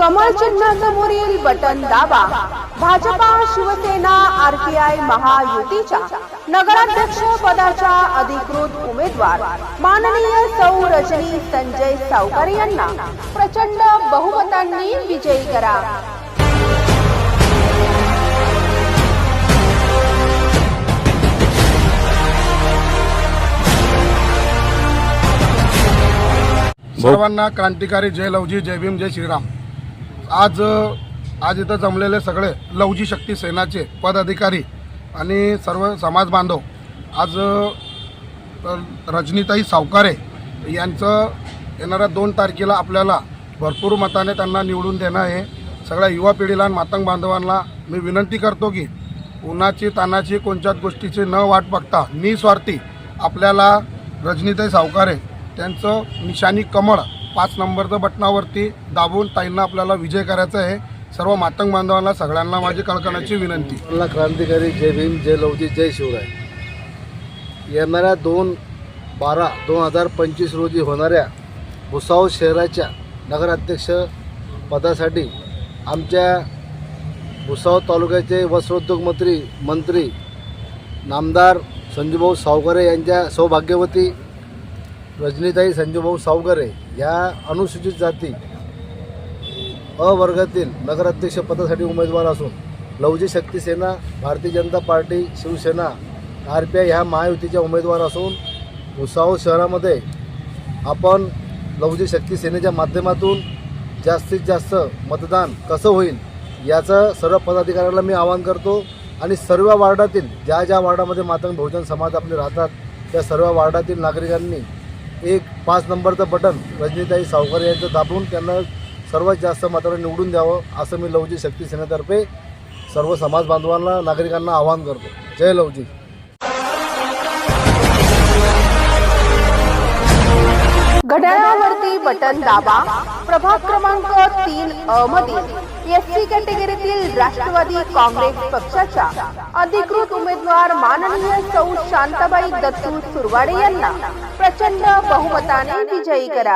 कमळ चिन्हासमोर येईल बटन दाबा. भाजपा शिवसेना आरपीआय महायुतीच्या नगराध्यक्ष पदाच्या अधिकृत उमेदवार. माननीय सौ रजनी संजय सावकारे यांना प्रचंड बहुमतांनी विजयी करा. सर्वांना क्रांतिकारी जय लवजी जय भीम जय श्रीराम. आज आज इथं जमलेले सगळे लवजी शक्ती सेनाचे पदाधिकारी आणि सर्व समाज बांधव आज रजनीताई सावकारे यांचं येणाऱ्या दोन तारखेला आपल्याला भरपूर मताने त्यांना निवडून देणं आहे सगळ्या युवा पिढीला आणि मातंग बांधवांना मी विनंती करतो की उन्हाची तानाची कोणत्याच गोष्टीची न वाट बघता निस्वार्थी आपल्याला रजनीताई सावकारे त्यांचं निशाणी कमळ पाच नंबरचं बटनावरती दाबून ताईंना आपल्याला विजय करायचा आहे. सर्व मातंग बांधवांना सगळ्यांना माझी कळकणाची विनंती. मला क्रांतिकारी जय भीम जय लवजी जय शिवराय. येणाऱ्या दोन बारा दोन हजार पंचवीस रोजी होणाऱ्या भुसावळ शहराच्या नगराध्यक्ष पदासाठी आमच्या भुसावळ तालुक्याचे वस्त्रोद्योग मंत्री मंत्री नामदार संजूभाऊ सावकरे यांच्या सौभाग्यवती रजनीताई संजूभाऊ सावकरे या अनुसूचित जाती अ वर्गातील नगराध्यक्ष पदासाठी उमेदवार असून Lavji Shakti Sena Bharatiya Janata Party Shiv Sena R P I ह्या महायुतीच्या उमेदवार असून भुसावळ शहरामध्ये आपण लवजी शक्ती सेनेच्या माध्यमातून जास्तीत जास्त मतदान कसं होईल याचं सर्व पदाधिकाऱ्यांना मी आवाहन करतो. आणि सर्व वार्डातील ज्या ज्या वार्डामध्ये मातंग बहुजन समाज आपले राहतात त्या सर्व वार्डातील नागरिकांनी एक पाच नंबरचं बटन रजनीताई सावकर यांचं दाबून त्यांना सर्वात जास्त मात्र निवडून द्यावं असं मी लवजी शक्ती सेनेतर्फे सर्व समाज बांधवांना नागरिकांना आवाहन करतो. जय लवजी. घड्याळावरती बटन दाबा. प्रभाग क्रमांक तीन अ मधील एस सी कॅटेगरीतील राष्ट्रवादी काँग्रेस पक्षाच्या अधिकृत उमेदवार माननीय सौ शांताबाई दत्तू सुरवाडे यांना प्रचंड बहुमताने विजयी करा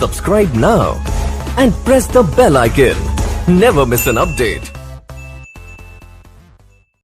Subscribe now and press the bell icon. Never miss an update.